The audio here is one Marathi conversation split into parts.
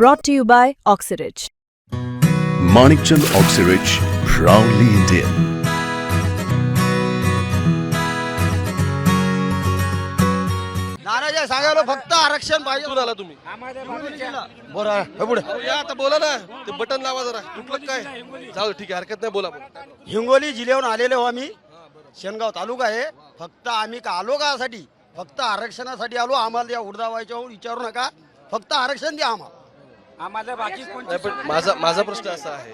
Brought to you by Oxyridge. Manikchand Oxyrich, proudly Indian. नाराज आहे सांगायला फक्त आरक्षण पाहिजे. कुठून आला तुम्ही? बरं हे पुढे. अहो, या आता बोला ना. ते बटन लावा जरा. तुटलं काय? जाऊ दे, ठीक आहे हरकत नाही बोला बोला. हिंगोली जिल्ह्याहून आलेलो हो आम्ही शेनगाव तालुका आहे. फक्त आम्ही का आलो का साठी फक्त आरक्षणासाठी आलो. आम्हाला या उडदावायच्या विचारू नका. फक्त आरक्षण द्या आम्हाला. पण माझा माझा प्रश्न असा आहे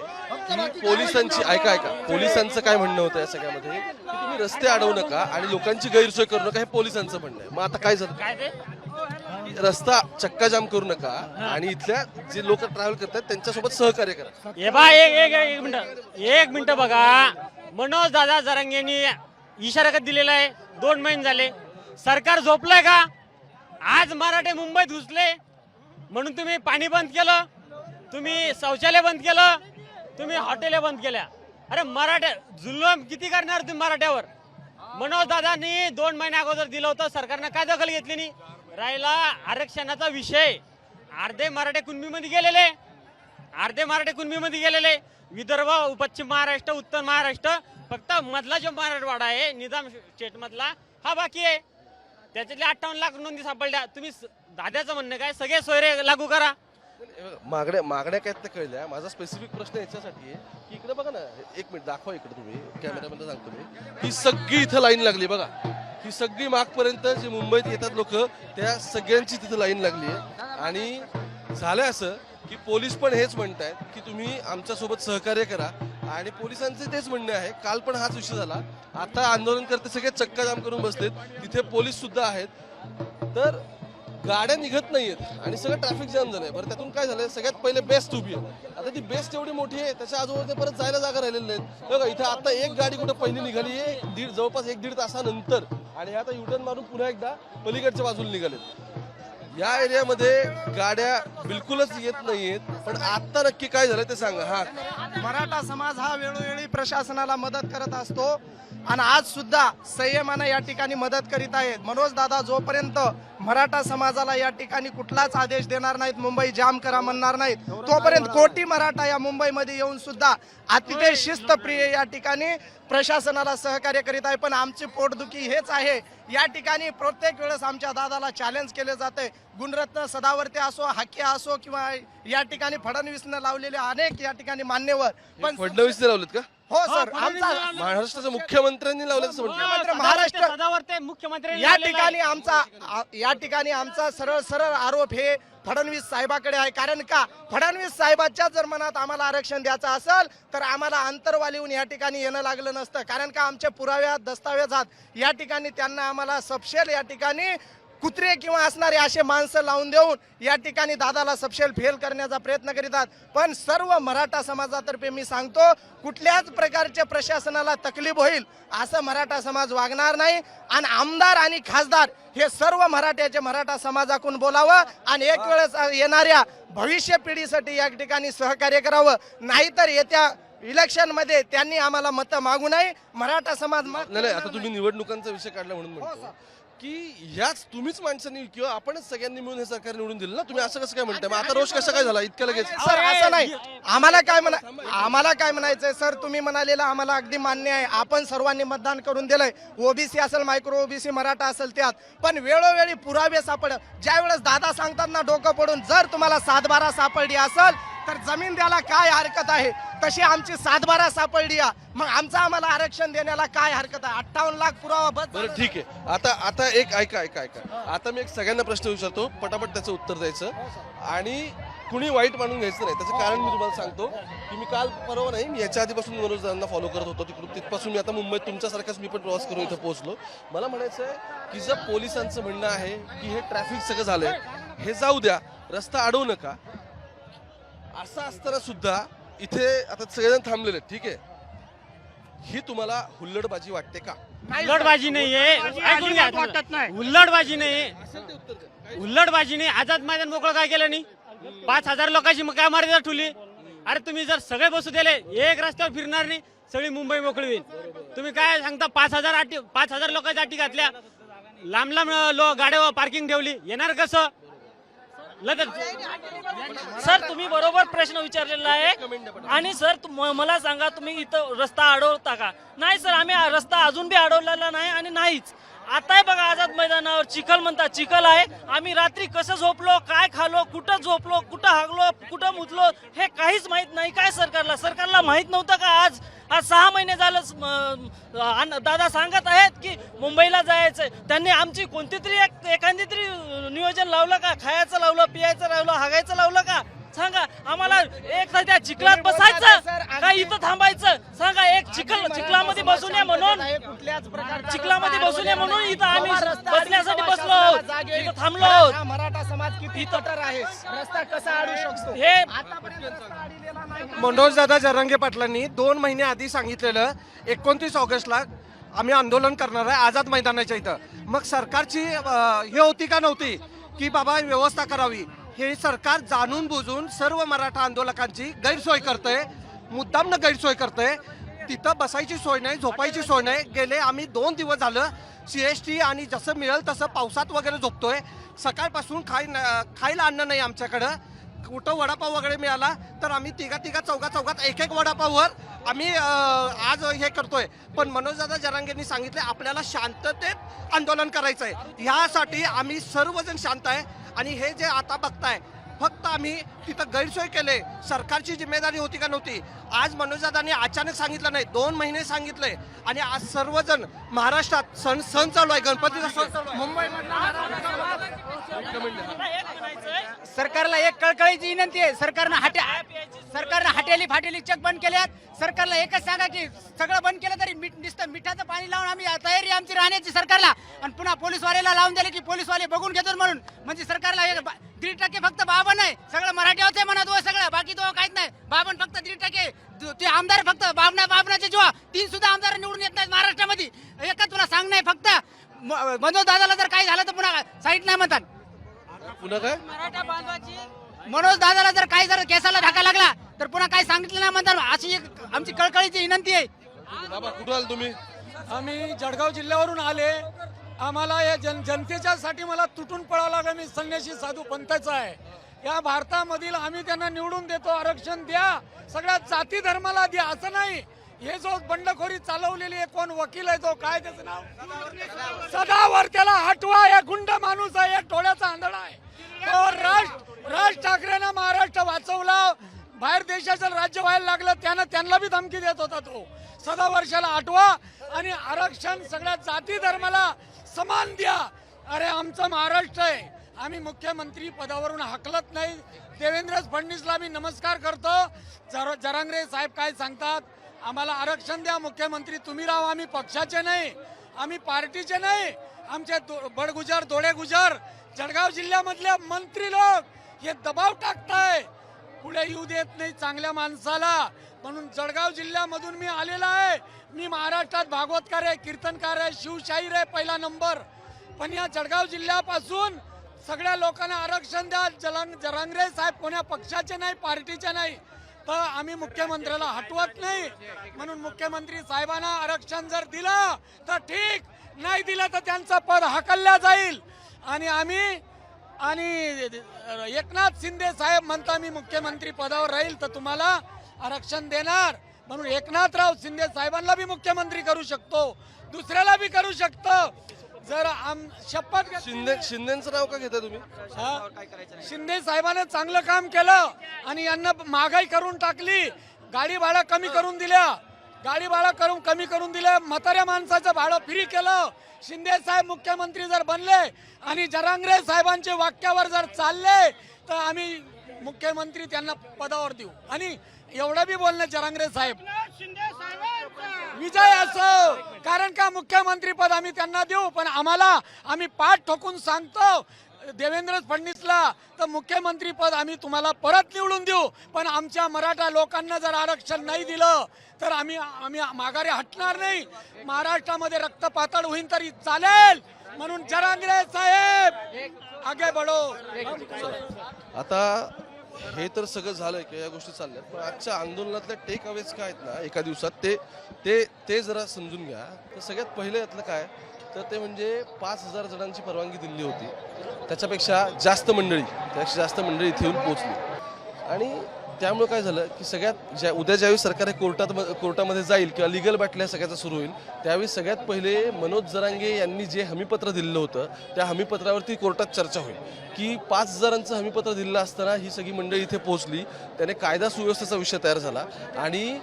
की पोलिसांची ऐका ऐका. पोलिसांचं काय म्हणणं होतं या सगळ्यामध्ये? की तुम्ही रस्ते अडवू नका आणि लोकांची गैरसोय करू नका हे पोलिसांचं म्हणणं आहे. मग आता काय झालं? की रस्ता चक्काजाम करू नका आणि इथल्या जे लोक ट्रॅव्हल करतात त्यांच्यासोबत सहकार्य करा. हे बा एक एक एक मिनिट. एक मिनिट बघा. मनोज दादा जरांगेनी इशारा कधी दिलेला आहे? दोन महिने झाले. सरकार झोपलंय का? आज मराठे मुंबईत घुसले. म्हणून तुम्ही पाणी बंद केलं तुम्ही शौचालय बंद केलं तुम्ही हॉटेल बंद केल्या. अरे मराठ्या जुलम किती करणार तुम्ही मराठ्यावर? मनोज दादांनी दोन महिन्या अगोदर दिलं होतं सरकारनं काय दखल घेतली नाही? राहिला आरक्षणाचा विषय. अर्धे मराठे कुणबीमध्ये गेलेले. अर्धे मराठे कुणबीमध्ये गेलेले. विदर्भ पश्चिम महाराष्ट्र उत्तर महाराष्ट्र फक्त मधला जो मराठवाडा आहे निजाम स्टेटमधला हा बाकी आहे. त्याच्यातले अठ्ठावन्न लाख नोंदी सापडल्या. तुम्ही दादाचं म्हणणं काय? सगळे सोयरे लागू करा. मागण्या मागण्या काय त्या कळल्या. माझा स्पेसिफिक प्रश्न याच्यासाठी आहे की इकडे बघा ना एक मिनिट दाखवा इकडे तुम्ही कॅमेरामध्ये सांगतो मी. ही सगळी इथं लाईन लागली बघा. ही सगळी मागपर्यंत जे मुंबईत येतात लोक त्या सगळ्यांची तिथं लाईन लागली आहे. आणि झालं असं की पोलीस पण हेच म्हणतायत की तुम्ही आमच्यासोबत सहकार्य करा. आणि पोलिसांचं तेच म्हणणे आहे काल पण हाच विषय झाला. आता आंदोलनकर्ते सगळे चक्काजाम करून बसलेत. तिथे पोलीस सुद्धा आहेत. तर गाड्या निघत नाहीयेत आणि सगळं ट्रॅफिक जाम झालंय. बरं त्यातून काय झालंय? सगळ्यात पहिले बेस्ट उभी आहे. आता ती बेस्ट एवढी मोठी आहे त्याच्या आजूबाजूला परत जायला जागा राहिलेली नाहीत. बघा इथं आता एक गाडी कुठं पहिली निघाली आहे दीड जवळपास एक दीड तासानंतर. आणि आता युटर्न मारून पुन्हा एकदा पलीकडच्या बाजूला निघालेत. या एरियामध्ये गाड्या बिलकुलच येत नाहीयेत पण आता नक्की काय झालं ते सांगा. हा. मराठा समाज हा वेळोवेळी प्रशासनाला मदत करत असतो. आणि आज सुद्धा संयमानं या ठिकाणी मदत करीत आहेत. मनोज दादा जोपर्यंत मराठा समाजाला या ठिकाणी कुठलाच आदेश देणार नाहीत. मुंबई जाम करा म्हणणार नाहीत. तोपर्यंत कोटी मराठा या मुंबईमध्ये येऊन सुद्धा अतिशय शिस्तप्रिय या ठिकाणी प्रशासनाला सहकार्य करीत आहे. पण आमची पोटदुखी हेच आहे. या ठिकाणी प्रत्येक वेळेस आमच्या दादाला चॅलेंज केले जाते. गुणरत्न सदावर्ते असो हाके असो किंवा या ठिकाणी फडणवीसनं लावलेले अनेक या ठिकाणी मान्यवर. पण फडणवीसने लावलेत का? हो सर आमचा महाराष्ट्राच्या मुख्यमंत्र्यांनी लावलं असं म्हणतात. मुख्यमंत्री महाराष्ट्र सदावर्ते मुख्यमंत्री या ठिकाणी आमचा आ- या ठिकाणी आमचा सरळ सरळ आरोप हे फडणवीस साहेबाकडे आहे. कारण का? फडणवीस साहेबाच्या जर मनात आम्हाला आरक्षण द्यायचं असेल तर आम्हाला अंतरवालीहून या ठिकाणी येणं लागलं नसतं. कारण का? आमच्या पुराव्यात दस्तावेजात या ठिकाणी त्यांना आम्हाला सपशेल या ठिकाणी कुत्रे किंवा असणारे असे माणसं लावून देऊन या ठिकाणी दादाला सपशेल फेल करण्याचा प्रयत्न करीतात पण सर्व मराठा समाजातर्फे मी सांगतो कुठल्याच प्रकारच्या प्रशासनाला तकलीफ होईल असं मराठा समाज वागणार नाही. आणि आमदार आणि खासदार हे सर्व मराठ्याचे मराठा समाजाकडून बोलावं आणि एक वेळेस येणाऱ्या भविष्य पिढीसाठी या ठिकाणी सहकार्य करावं. नाहीतर येत्या इलेक्शनमध्ये त्यांनी आम्हाला मतं मागू नये. मराठा समाज नाही नाही आता तुम्ही निवडणुकांचा विषय काढला म्हणून म्हणतो की ह्याच तुम्हीच माणसांनी किंवा आपणच सगळ्यांनी मिळून हे सरकार निवडून दिलं ना? तुम्ही असं कसं काय म्हणताय? मग आता रोष कसा काय झाला? इतक्या लगेच. सर असं नाही. आम्हाला काय म्हणा आम्हाला काय म्हणायचंय? सर तुम्ही म्हणालेलं आम्हाला अगदी मान्य आहे. आपण सर्वांनी मतदान करून दिलंय. ओबीसी असेल मायक्रो ओबीसी मराठा असेल त्यात. पण वेळोवेळी पुरावे सापड ज्या वेळेस दादा सांगतात ना डोकं पडून जर तुम्हाला सातबारा सापडली असेल तर जमीन द्यायला काय हरकत आहे? तशी आमची सातबारा सापडली. मग आमचं आम्हाला आरक्षण देण्याला काय हरकत आहे? अठ्ठावन्न लाख पुरावा बस बरं ठीक आहे. आता आता एक ऐका ऐका ऐका. आता मी एक सगळ्यांना प्रश्न विचारतो. पटापट त्याचं उत्तर द्यायचं. आणि कुणी वाईट मानून घ्यायचं नाही. त्याचं कारण मी तुम्हाला सांगतो की मी काल परवा नाही मी याच्या आधीपासून मनोज दादांना फॉलो करत होतो. तिकडून तिथपासून मी आता मुंबईत तुमच्यासारखाच मी पण प्रवास करून इथं पोहोचलो. मला म्हणायचं आहे की जर पोलिसांचं म्हणणं आहे की हे ट्रॅफिक सगळं झालंय हे जाऊ द्या. रस्ता अडवू नका. असं असताना सुद्धा इथे आता सगळेजण थांबलेले आहेत ठीक आहे? ही तुम्हाला हुल्लडबाजी वाटते का? हुल्लडबाजी नाहीये. तुम्ही. हुल्लडबाजी नाही. हुल्लडबाजी नाही. आझाद मैदान मोकळं काय केलं नाही? पाच हजार लोकांची मग काय मर्यादा ठेवली? अरे तुम्ही जर सगळे बसू दिले एक रस्त्यावर फिरणार नाही सगळी मुंबई मोकळी होईल. तुम्ही काय सांगता पाच हजार अटी पाच हजार लोकांच्या अटी घातल्या? लांब लांब लो गाड्या पार्किंग ठेवली. येणार कसं? लगेच सर तुम्ही बरोबर प्रश्न विचारलेला आहे. आणि सर मला सांगा तुम्ही इथं रस्ता अडवता का? नाही सर आम्ही रस्ता अजून बी अडवलेला नाही आणि नाहीच. आताही बघा आझाद मैदानावर चिखल म्हणतात चिखल आहे. आम्ही रात्री कसं झोपलो काय खालो कुठं झोपलो कुठं हागलो कुठं मुजलो हे काहीच माहीत नाही. काय सरकारला? सरकारला माहीत नव्हतं का आज? आज सहा महिने झालं दादा सांगत आहेत की मुंबईला जायचंय. त्यांनी आमची कोणती तरी एक एखादी तरी नियोजन लावलं का? खायचं लावलं पियायचं लावलं हागायचं लावलं का? सांगा आम्हाला एक तर त्या चिखलात बसायचं का इथं थांबायचं? सांगा एक चिखल चिखलामध्ये बसून ये म्हणून. कुठल्याच प्रकारचा चिखलामध्ये बसून ये म्हणून इथं आम्ही बसण्यासाठी बसलो आहोत. इथं थांबलो आहोत. हा मराठा समाज किती कटर आहे? रस्ता कसा अडू शकतो? हे नाही. मनोजदादा जरांगे पाटलांनी दोन महिने आधी सांगितलेलं एकोणतीस ऑगस्टला आम्ही आंदोलन करणार आहे आझाद मैदानाच्या इथं. मग सरकारची हे होती का नव्हती? की बाबा व्यवस्था करावी. हे सरकार जाणून बुजून सर्व मराठा आंदोलकांची गैरसोय करतंय मुद्दामनं गैरसोय करतंय. तिथं बसायची सोय नाही झोपायची सोय नाही. गेले आम्ही दोन दिवस झालं सी एस टी आणि जसं मिळेल तसं पावसात वगैरे झोपतोय. सकाळपासून खाय खायला अन्न नाही आमच्याकडं. कुठं वडापाव वगैरे मिळाला तर आम्ही तिघा तिघा चौघा चौघात एक एक वडापाववर आम्ही आज हे करतोय. पण मनोजदादा जरांगेंनी सांगितले आपल्याला शांततेत आंदोलन करायचं आहे ह्यासाठी आम्ही सर्वजण शांत आहे. आणि हे जे आता बघताय फक्त आम्ही तिथं गैरसोय केले. सरकारची जिम्मेदारी होती का नव्हती? आज मनोजदादांनी अचानक सांगितलं नाही. दोन महिने सांगितले. आणि आज सर्वजण महाराष्ट्रात सण सण चालू आहे. गणपतीचा सण चालू आहे. सरकारला एक कळकळीची विनंती आहे. सरकारनं हाट्या सरकारनं हाटेली फाटेली चेक बंद केल्यात. सरकारला एकच सांगा की सगळं बंद केलं तरी मीठ नुसतं मिठाचं पाणी लावून आम्ही तयारी आमची राहण्याची सरकारला. आणि पुन्हा पोलीसवाल्याला लावून दिले की पोलीसवाले बघून घेतो म्हणून. म्हणजे सरकारला एक दीड टक्के फक्त बाबन आहे सगळं मराठी होते म्हणा तो हो सगळं. बाकी तो काहीच नाही. बाबन फक्त दीड टक्के. ते आमदार फक्त बाबना बाबनाचे जेव्हा तीन सुद्धा आमदार निवडून येत नाहीत महाराष्ट्रामध्ये. एकच तुला सांग नाही फक्त. मनोज दादाला जर काही झालं तर पुन्हा साईट नाही म्हणतात. पुन्हा काय? मराठा बांधवाची. मनोज दादाला जर काही जर केसाला धक्का लागला तर पुन्हा काही सांगितलं नाही म्हणतात? अशी एक आमची कळकळीची विनंती आहे. बाबा कुठं आल तुम्ही? आम्ही जळगाव जिल्ह्यावरून आले. आम्हाला या जन जनतेच्या साठी मला तुटून पळावं लागलं. मी संन्यासी साधू पंथाचा आहे. या भारतामधील आम्ही त्यांना निवडून देतो. आरक्षण द्या. सगळ्या जाती धर्माला द्या. असं नाही. हे जो बंडखोरी चालवलेली आहे कोण वकील आहे तो काय त्याचं नाव? सदावर त्याला हटवा या गुंड माणूस आहे या टोळ्याचा आंधळा आहे. तो राज राज ठाकरेनं महाराष्ट्र वाचवला बाहेर देशाचं राज्य व्हायला लागलं त्यानं त्यांना बी धमकी देत होता तो. सदा वर्षाला आठवा आणि आरक्षण सगळ्या जाती धर्माला समान द्या. अरे आमचं महाराष्ट्र आहे. आम्ही मुख्यमंत्री पदावरून हकलत नाही. देवेंद्र फडणवीसला मी नमस्कार करतो. जर जरांगरे साहेब काय सांगतात? आम्हाला आरक्षण द्या मुख्यमंत्री तुम्ही राहा आम्ही पक्षाचे नाही आम्ही पार्टीचे नाही आमचे दो- बडगुजर दोडे गुजर जळगाव जिल्ह्यामधले मंत्री लोक हे दबाव टाकताय. पुढे येऊ देत नाही चांगल्या माणसाला. म्हणून जळगाव जिल्ह्यामधून मी आलेला आहे. मी महाराष्ट्रात भागवतकार आहे कीर्तनकार आहे शिवशाहीर आहे पहिला नंबर. पण या जळगाव जिल्ह्यापासून सगळ्या लोकांना आरक्षण द्या. जलांग जरांगरे साहेब कोण्या पक्षाचे नाही पार्टीचे नाही. तर आम्ही मुख्यमंत्र्याला हटवत नाही. म्हणून मुख्यमंत्री साहेबांना आरक्षण जर दिलं तर ठीक. नाही दिलं तर त्यांचं पद हकलल्या जाईल. आणि आम्ही आणि एकनाथ शिंदे साहेब म्हणता मी मुख्यमंत्री पदावर राहील तर तुम्हाला आरक्षण देणार. म्हणून एकनाथराव शिंदे साहेबांना बी मुख्यमंत्री करू शकतो. दुसऱ्याला बी करू शकतो. जर आम शपथ घेतली- शिंदे शिंदेचं नाव का घेता तुम्ही? हा? शिंदे साहेबांनी चांगलं काम केलं आणि यांना महागाई करून टाकली. गाडी भाडं कमी करून दिल्या. गाडी भाडं करून कमी करून दिलं म्हाताऱ्या माणसाचं भाडं फ्री केलं. शिंदे साहेब मुख्यमंत्री जर बनले आणि जरांगरे साहेबांच्या वाक्यावर जर चालले तर आम्ही मुख्यमंत्री त्यांना पदावर देऊ. आणि एवढं बी बोलणं जरांगरे साहेब. विजय असो कारण का मुख्यमंत्री पद आम्ही त्यांना देऊ पण आम्हाला आम्ही पाठ ठोकून सांगतो देवेंद्र फडणवीसला तर मुख्यमंत्री पद आम्ही तुम्हाला परत निवडून देऊ पण आमच्या मराठा लोकांना जर आरक्षण नाही दिलं तर आम्ही आम्ही माघारी हटणार नाही. महाराष्ट्रामध्ये रक्तपातळ होईन तरी चालेल म्हणून जरांगरे साहेब आगे बढो. आता हे तर सगळं झालंय की या गोष्टी चालल्या पण आजच्या आंदोलनातल्या टेक अवेज काय आहेत ना एका दिवसात ते ते ते जरा समजून घ्या. तर सगळ्यात पहिलं यातलं काय तर ते म्हणजे पाच हजार जणांची परवानगी दिली होती. त्याच्यापेक्षा जास्त मंडळी त्यापेक्षा जास्त मंडळी इथे येऊन पोहोचली. आणि त्यामुळे काय झालं की सगळ्यात ज्या उद्या ज्यावेळी सरकार हे कोर्टात कोर्टामध्ये जाईल किंवा लिगल बॅटल्या सगळ्याचं सुरू होईल त्यावेळी सगळ्यात पहिले मनोज जरांगे यांनी जे हमीपत्र दिलेलं होतं त्या हमीपत्रावरती कोर्टात चर्चा होईल. की पाच हजारांचं हमीपत्र दिलेलं असताना ही सगळी मंडळी इथे पोहोचली त्याने कायदा सुव्यवस्थेचा विषय तयार झाला आणि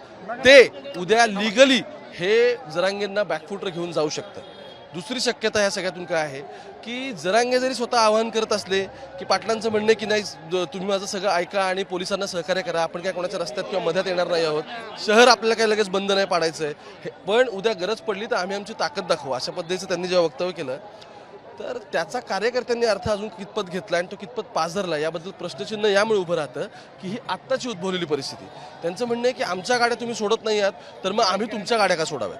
ते उद्या लिगली हे जरांगेंना बॅकफुटर घेऊन जाऊ शकतं. दुसरी शक्यता ह्या सगळ्यातून काय आहे की जरांगे जरी स्वतः आवाहन करत असले की पाटलांचं म्हणणं आहे की नाही तुम्ही माझं सगळं ऐका आणि पोलिसांना सहकार्य करा आपण काय कोणाच्या रस्त्यात किंवा मध्यात येणार नाही आहोत. शहर आपल्याला काही लगेच बंद नाही पाडायचं आहे पण उद्या गरज पडली तर आम्ही आमची ताकद दाखवू अशा पद्धतीचं त्यांनी जेव्हा वक्तव्य केलं तर त्याचा कार्यकर्त्यांनी अर्थ अजून कितपत घेतला आणि तो कितपत पाझरला याबद्दल प्रश्नचिन्ह यामुळे उभं राहतं की ही आत्ताची उद्भवलेली परिस्थिती. त्यांचं म्हणणं आहे की आमच्या गाड्या तुम्ही सोडत नाही आहात तर मग आम्ही तुमच्या गाड्या का सोडाव्यात?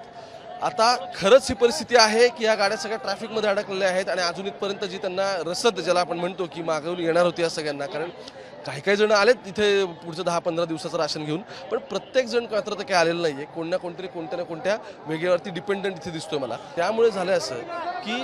आता खरंच ही परिस्थिती आहे की या गाड्या सगळ्या ट्रॅफिकमध्ये अडकलेल्या आहेत आणि अजून इथपर्यंत जी त्यांना रसद ज्याला आपण म्हणतो की मागवून येणार होती या सगळ्यांना कारण काही काही जण आलेत इथे पुढचं दहा पंधरा दिवसाचं राशन घेऊन पण प्रत्येक जण मात्र तर काही आलेलं नाही आहे कोण ना कोणतरी कोणत्या ना कोणत्या वेगळ्यावरती डिपेंडंट इथे दिसतोय मला. त्यामुळे झालं असं की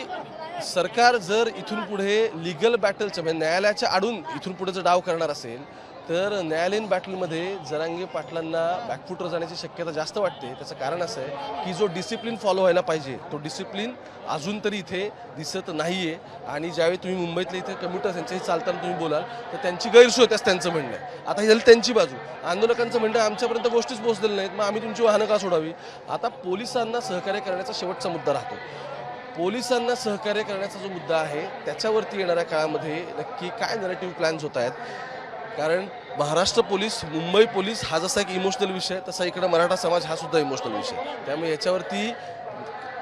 सरकार जर इथून पुढे लिगल बॅटलचं म्हणजे न्यायालयाच्या आडून इथून पुढे जर डाव करणार असेल तर न्यायालयीन बॅटलमध्ये जरांगे पाटलांना बॅकफुटर जाण्याची शक्यता जास्त वाटते. त्याचं कारण असं आहे की जो डिसिप्लिन फॉलो व्हायला पाहिजे तो डिसिप्लिन अजून तरी इथे दिसत नाही आहे आणि ज्यावेळी तुम्ही मुंबईतले इथे कम्प्युटर्स यांच्याशी चालताना तुम्ही बोलाल तर त्यांची गैरसोय त्याच त्यांचं म्हणणं आहे. आता ही झाली त्यांची बाजू. आंदोलकांचं म्हणणं आमच्यापर्यंत गोष्टीच पोहोचलेल्या नाहीत मग आम्ही तुमची वाहनं का सोडावी? आता पोलिसांना सहकार्य करण्याचा शेवटचा मुद्दा राहतो. पोलिसांना सहकार्य करण्याचा जो मुद्दा आहे त्याच्यावरती येणाऱ्या काळामध्ये नक्की काय नरेटिव्ह प्लॅन्स होत आहेत? कारण महाराष्ट्र पोलीस मुंबई पोलीस हा जसा एक इमोशनल विषय आहे, तसा इकडे मराठा समाज हा सुद्धा इमोशनल विषय आहे. त्यामुळे याच्यावरती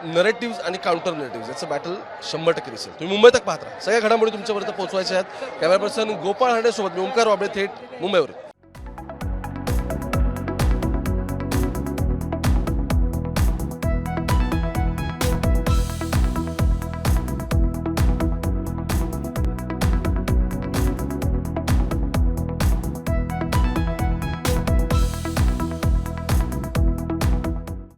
नरेटिव्ह आणि काउंटर नरेटिव्ह याचं बॅटल शंभर टक्के दिसेल. तुम्ही मुंबई तक पाहता सगळ्या घडामोडी तुमच्यापर्यंत पोहोचवायच्या आहेत. कॅमेरा पर्सन गोपाळ हांडेसोबत मी ओंकार वाबळे थेट मुंबईवर